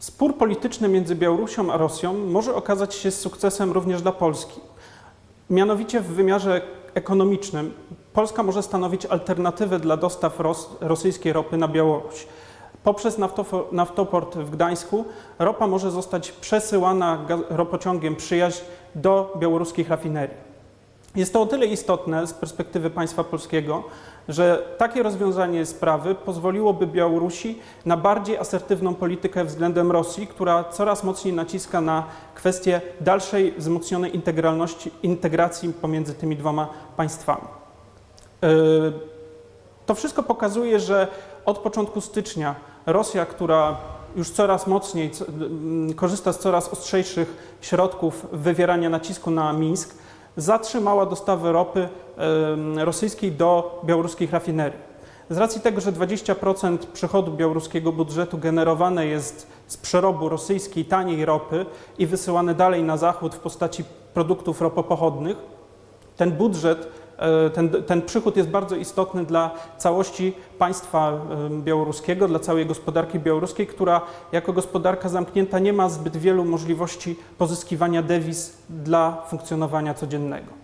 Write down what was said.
Spór polityczny między Białorusią a Rosją może okazać się sukcesem również dla Polski. Mianowicie w wymiarze ekonomicznym Polska może stanowić alternatywę dla dostaw ros rosyjskiej ropy na Białoruś. Poprzez naftoport w Gdańsku ropa może zostać przesyłana ropociągiem przyjaźń do białoruskich rafinerii. Jest to o tyle istotne z perspektywy państwa polskiego, że takie rozwiązanie sprawy pozwoliłoby Białorusi na bardziej asertywną politykę względem Rosji, która coraz mocniej naciska na kwestię dalszej wzmocnionej integralności, integracji pomiędzy tymi dwoma państwami. Yy, To wszystko pokazuje, że od początku stycznia Rosja, która już coraz mocniej korzysta z coraz ostrzejszych środków wywierania nacisku na Mińsk, zatrzymała dostawy ropy rosyjskiej do białoruskich rafinerii. Z racji tego, że 20% przychodu białoruskiego budżetu generowane jest z przerobu rosyjskiej taniej ropy i wysyłane dalej na zachód w postaci produktów ropopochodnych, ten budżet, ten, ten przychód jest bardzo istotny dla całości państwa białoruskiego, dla całej gospodarki białoruskiej, która jako gospodarka zamknięta nie ma zbyt wielu możliwości pozyskiwania dewiz dla funkcjonowania codziennego.